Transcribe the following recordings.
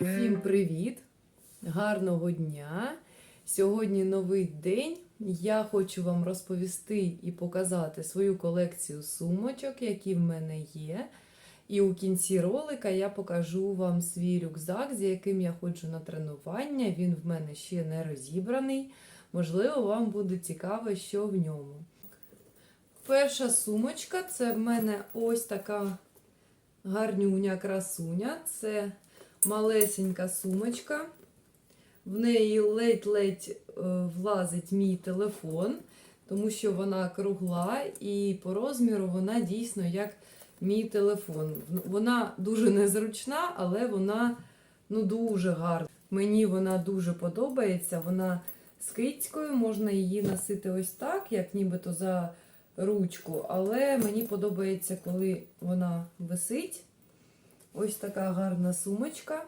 Всім привіт! Гарного дня! Сьогодні новий день. Я хочу вам розповісти і показати свою колекцію сумочок, які в мене є. І у кінці ролика я покажу вам свій рюкзак, з яким я ходжу на тренування. Він в мене ще не розібраний. Можливо, вам буде цікаво, що в ньому. Перша сумочка це в мене ось така гарнюня красуня. Це малесенька сумочка. В неї ледь-ледь е, влазить мій телефон, тому що вона кругла і по розміру вона дійсно як мій телефон. Вона дуже незручна, але вона ну, дуже гарна. Мені вона дуже подобається. Вона з кицькою, можна її носити ось так, як нібито за ручку. Але мені подобається, коли вона висить. Ось така гарна сумочка.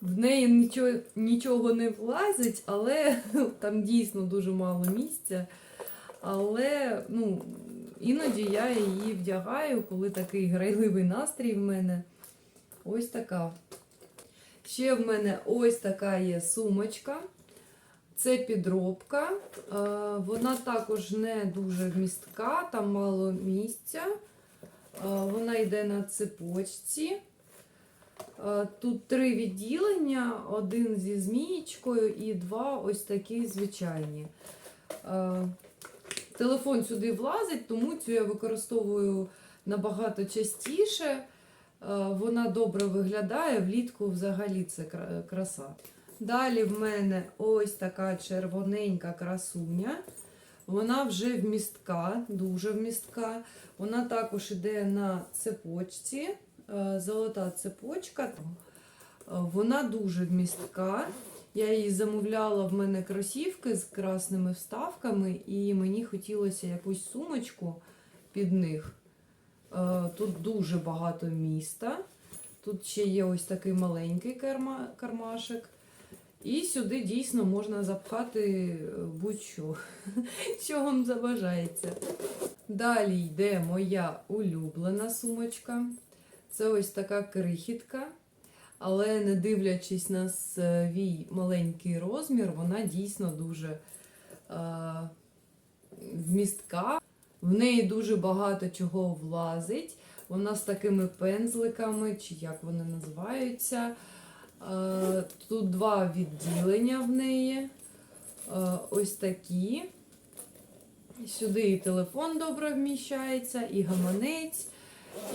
В неї нічого, нічого не влазить, але там дійсно дуже мало місця. Але ну, іноді я її вдягаю, коли такий грайливий настрій в мене. Ось така. Ще в мене ось така є сумочка. Це підробка. Е, Вона також не дуже вмістка, там мало місця. Е, Вона йде на цепочці. Е, Тут три відділення: один зі змієчкою і два ось такі звичайні. Телефон сюди влазить, тому цю я використовую набагато частіше. Е, Вона добре виглядає, влітку взагалі це краса. Далі в мене ось така червоненька красуня. Вона вже вмістка, дуже вмістка. Вона також йде на цепочці, е, золота цепочка. Е, Вона дуже вмістка. Я її замовляла в мене кросівки з красними вставками, і мені хотілося якусь сумочку під них. Е, Тут дуже багато міста. Тут ще є ось такий маленький карма, кармашек. І сюди дійсно можна запхати е, будь-що, що вам забажається. Далі йде моя улюблена сумочка. Це ось така крихітка. Але не дивлячись на свій маленький розмір, вона дійсно дуже е, вмістка. В неї дуже багато чого влазить. Вона з такими пензликами, чи як вони називаються. Е, Тут два відділення в неї. Е, Ось такі. Сюди і телефон добре вміщається, і гаманець,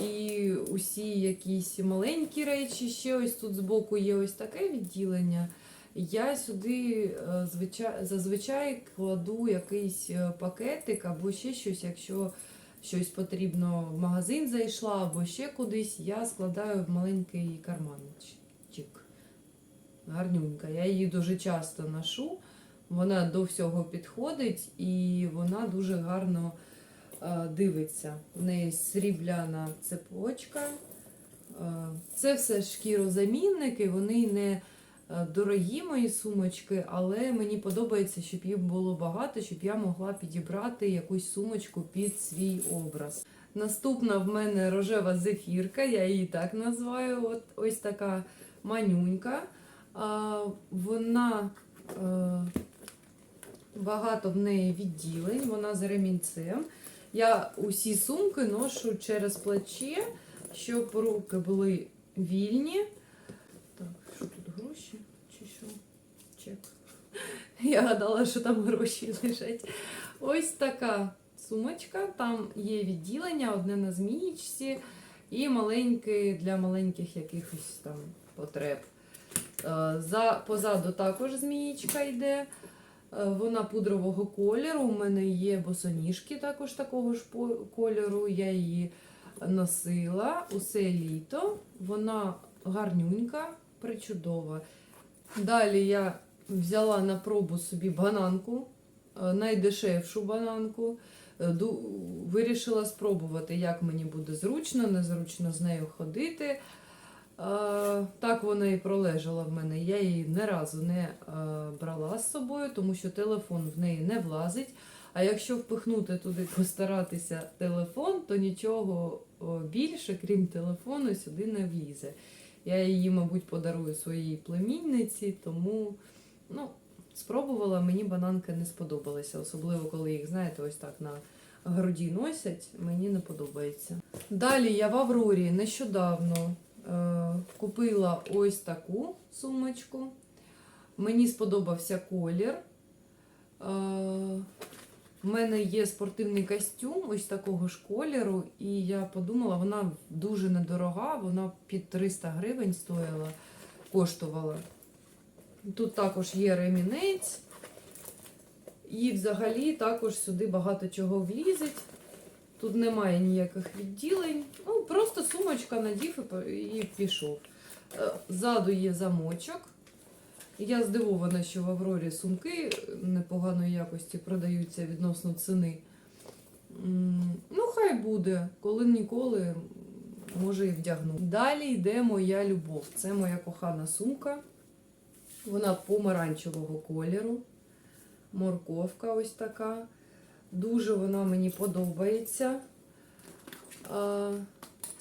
і усі якісь маленькі речі. Ще ось тут збоку є ось таке відділення. Я сюди е, звичай, зазвичай кладу якийсь е, пакетик або ще щось, якщо щось потрібно в магазин зайшла, або ще кудись, я складаю в маленький карманчик. Гарнюнька. Я її дуже часто ношу. Вона до всього підходить і вона дуже гарно е, дивиться. В неї срібляна цепочка. Це все шкірозамінники, вони не дорогі мої сумочки, але мені подобається, щоб їх було багато, щоб я могла підібрати якусь сумочку під свій образ. Наступна в мене рожева зефірка, я її так називаю. От ось така манюнька. А, Вона е, багато в неї відділень, вона з ремінцем. Я усі сумки ношу через плече, щоб руки були вільні. Так, що тут гроші? Чи що? Чек. Я гадала, що там гроші лежать. Ось така сумочка. Там є відділення, одне на змієчці і маленьке для маленьких якихось там потреб. Е, За, позаду також змієчка йде. Е, Вона пудрового кольору. У мене є босоніжки також такого ж кольору. Я її носила усе літо. Вона гарнюнька, причудова. Далі я взяла на пробу собі бананку, е, найдешевшу бананку. Е, Вирішила спробувати, як мені буде зручно, незручно з нею ходити. Так вона і пролежала в мене. Я її ні разу не е, брала з собою, тому що телефон в неї не влазить. А якщо впихнути туди, постаратися телефон, то нічого більше, крім телефону, сюди не влізе. Я її, мабуть, подарую своїй племінниці, тому ну, спробувала, мені бананки не сподобалися, особливо коли їх, знаєте, ось так на груді носять, мені не подобається. Далі я в Аврорі нещодавно е, купила ось таку сумочку. Мені сподобався колір. Е, в мене є спортивний костюм ось такого ж кольору, і я подумала, вона дуже недорога, вона під 300 гривень стоїла, коштувала. Тут також є ремінець, і взагалі також сюди багато чого влізить. Тут немає ніяких відділень. Ну, просто сумочка надів і пішов. Е, Ззаду є замочок. Я здивована, що в Аврорі сумки непоганої якості продаються відносно ціни. Ну, хай буде, коли ніколи, може і вдягну. Далі йде моя любов. Це моя кохана сумка. Вона помаранчевого кольору. Морковка ось така. Дуже вона мені подобається.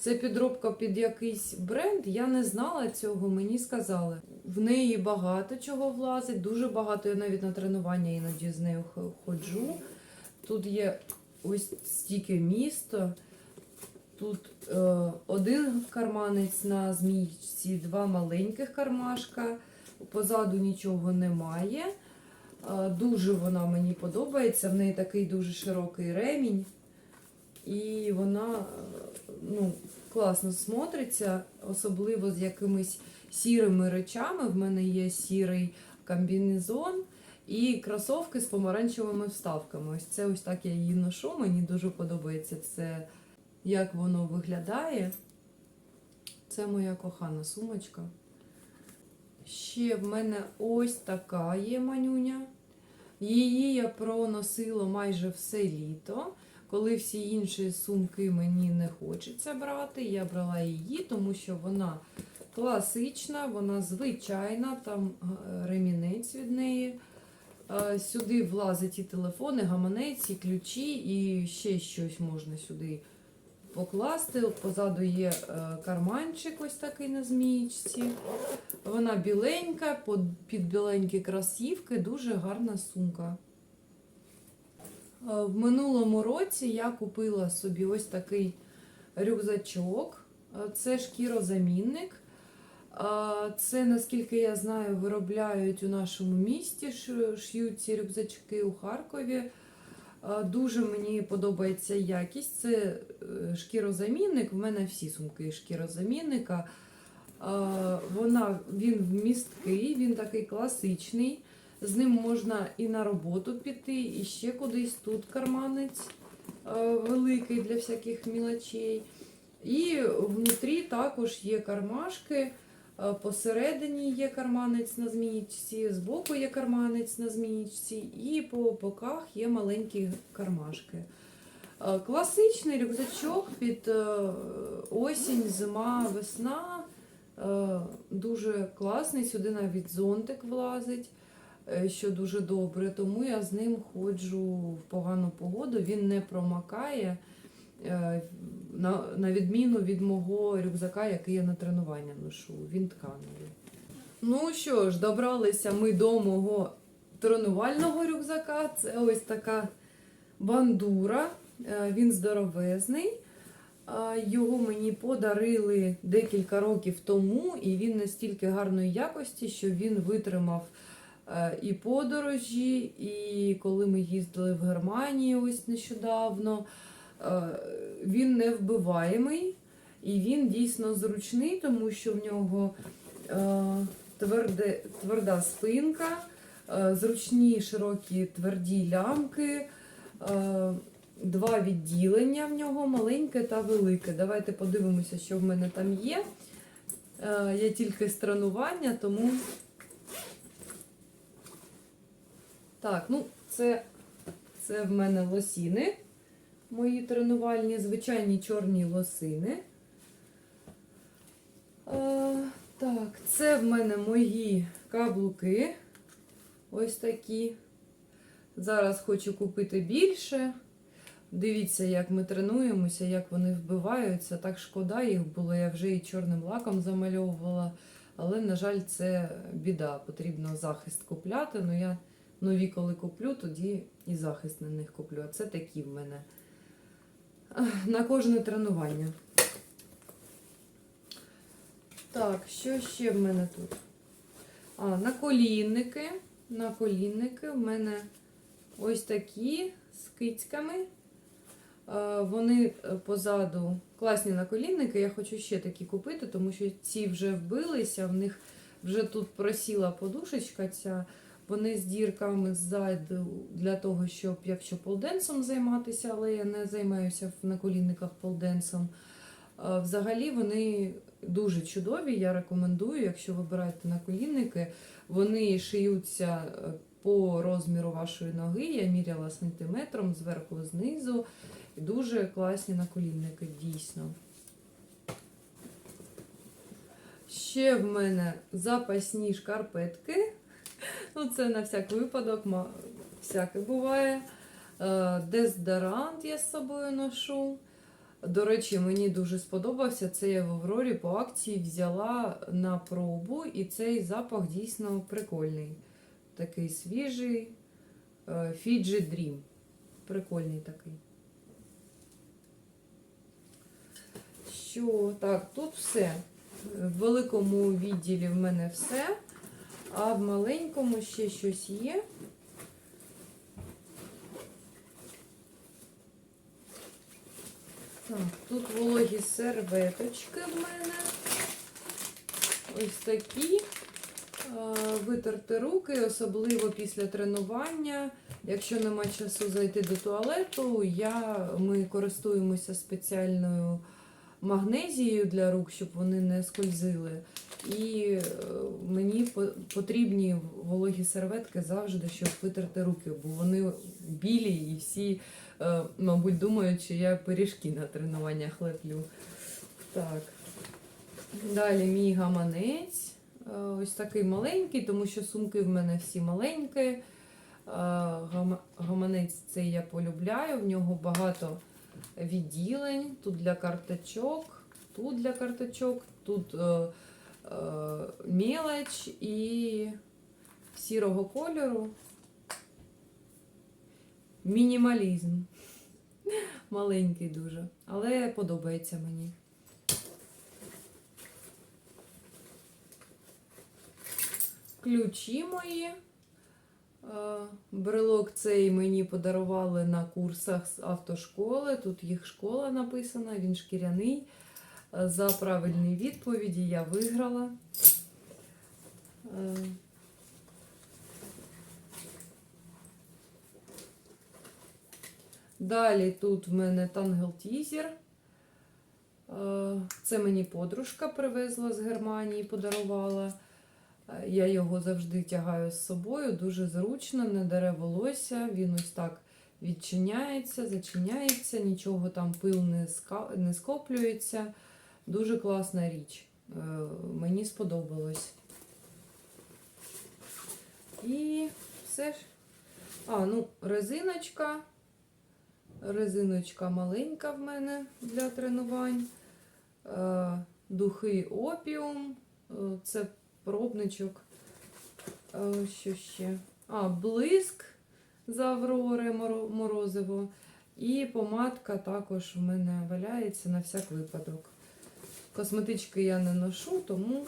Це підробка під якийсь бренд. Я не знала цього, мені сказали. В неї багато чого влазить, дуже багато. Я навіть на тренування іноді з нею ходжу. Тут є ось стільки місто. Тут е, один карманець на змійці, два маленьких кармашка. Позаду нічого немає. Е, Дуже вона мені подобається. В неї такий дуже широкий ремінь. І вона е, ну, класно смотриться, особливо з якимись сірими речами. В мене є сірий комбінезон і кросовки з помаранчевими вставками. Ось це ось так я її ношу. Мені дуже подобається це, як воно виглядає. Це моя кохана сумочка. Ще в мене ось така є манюня. Її я проносила майже все літо. Коли всі інші сумки мені не хочеться брати, я брала її, тому що вона класична, вона звичайна, там е, ремінець від неї. Е, Сюди влазить і телефон, і гаманець, і ключі, і ще щось можна сюди покласти. Позаду є е, карманчик ось такий на змієчці. Вона біленька, під біленькі кросівки, дуже гарна сумка. Е, В минулому році я купила собі ось такий рюкзачок. Е, Це шкірозамінник. Е, Це, наскільки я знаю, виробляють у нашому місті, ш- шиють ці рюкзачки у Харкові. Дуже мені подобається якість. Це шкірозамінник. В мене всі сумки шкірозамінника. Вона, він вмісткий, він такий класичний. З ним можна і на роботу піти, і ще кудись тут карманець е, великий для всяких мілочей. І внутрі також є кармашки. е, Посередині є карманець на змієчці, збоку є карманець на змієчці, і по боках є маленькі кармашки. Е, Класичний рюкзачок під осінь, зима, весна. Дуже класний. Сюди навіть зонтик влазить що дуже добре, тому я з ним ходжу в погану погоду. Він не промакає, е, на, відміну від мого рюкзака, який я на тренування ношу. Він тканевий. Ну що ж, добралися ми до мого тренувального рюкзака. Це ось така бандура. Е, Він здоровезний. Його мені подарили декілька років тому, і він настільки гарної якості, що він витримав е, і подорожі, і коли ми їздили в Германію ось нещодавно. Е, Він не вбиваємий, і він дійсно зручний, тому що в нього е, тверде, тверда спинка, е, зручні широкі тверді лямки. е, Два відділення в нього маленьке та велике. Давайте подивимося, що в мене там є. Е, Я тільки з тренування, тому. Так, ну, це, це в мене лосіни. Мої тренувальні, звичайні чорні лосини. Е, так, це в мене мої каблуки. Ось такі. Зараз хочу купити більше. Дивіться, як ми тренуємося, як вони вбиваються. Так шкода їх було. Я вже і чорним лаком замальовувала. Але, на жаль, це біда. Потрібно захист купляти. Ну, я нові, коли куплю, тоді і захист на них куплю. А це такі в мене. На кожне тренування. Так, що ще в мене тут? А, наколінники. Наколінники в мене ось такі з кицьками. Е, Вони е, позаду класні наколінники. Я хочу ще такі купити, тому що ці вже вбилися, в них вже тут просіла подушечка ця. Вони з дірками ззаду для того, щоб якщо полденсом займатися, але я не займаюся в наколінниках полденсом. Взагалі вони дуже чудові. Я рекомендую, якщо вибираєте наколінники, вони шиються е, по розміру вашої ноги. Я міряла сантиметром зверху знизу. Дуже класні наколінники, дійсно. Ще в мене запасні шкарпетки. Ну, це на всяк випадок, всяке буває. Е, Дезодорант я з собою ношу. До речі, мені дуже сподобався. Це я в Аврорі по акції взяла на пробу, і цей запах дійсно прикольний. Такий свіжий. е, Fiji Dream. Прикольний такий. Що? Так, тут все. В великому відділі в мене все. А в маленькому ще щось є. Так, тут вологі серветочки в мене. Ось такі. Витерти руки, особливо після тренування. Якщо нема часу зайти до туалету, я, ми користуємося спеціальною магнезією для рук, щоб вони не скользили. І е, мені потрібні вологі серветки завжди, щоб витерти руки, бо вони білі і всі, е, мабуть, думають, що я пиріжки на тренуваннях леплю. Так. Далі мій гаманець. Е, Ось такий маленький, тому що сумки в мене всі маленькі. Гаманець цей я полюбляю, в нього багато відділень. Тут для карточок, тут для карточок, тут е, е, і сірого кольору. Мінімалізм. Маленький дуже, але подобається мені. Ключі мої. Е, Брелок цей мені подарували на курсах з автошколи. Тут їх школа написана, він шкіряний. За правильні відповіді я виграла. Е, Далі тут в мене тангл-тізер. Е, Це мені подружка привезла з Германії, подарувала. Е, Я його завжди тягаю з собою, дуже зручно, не дере волосся. Він ось так відчиняється, зачиняється, нічого там пил не скоплюється. Дуже класна річ. Е, Мені сподобалось. І все ж. А, ну, резиночка. Резиночка маленька в мене для тренувань. Е, Духи опіум. Е, Це пробничок. Що ще? А, блиск з Аврори Морозиво. І помадка також в мене валяється на всяк випадок. Косметички я не ношу, тому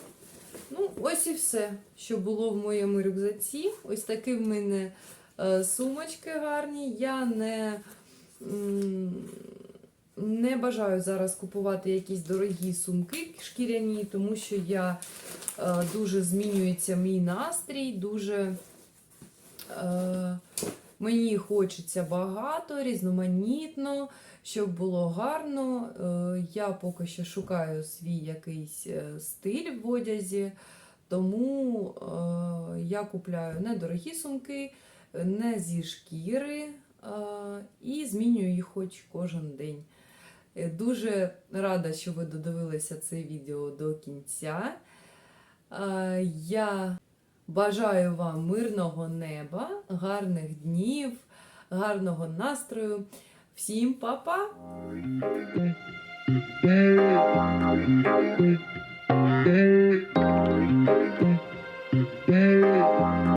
ну, ось і все, що було в моєму рюкзаці. Ось такі в мене е, сумочки гарні. Я не, не бажаю зараз купувати якісь дорогі сумки шкіряні, тому що я е, дуже змінюється мій настрій, дуже е, мені хочеться багато, різноманітно, щоб було гарно. Е, я поки що шукаю свій якийсь е, стиль в одязі, тому е, я купляю недорогі сумки, не зі шкіри і змінюю їх хоч кожен день. Дуже рада, що ви додивилися це відео до кінця. Я Бажаю вам мирного неба, гарних днів, гарного настрою. Всім па-па!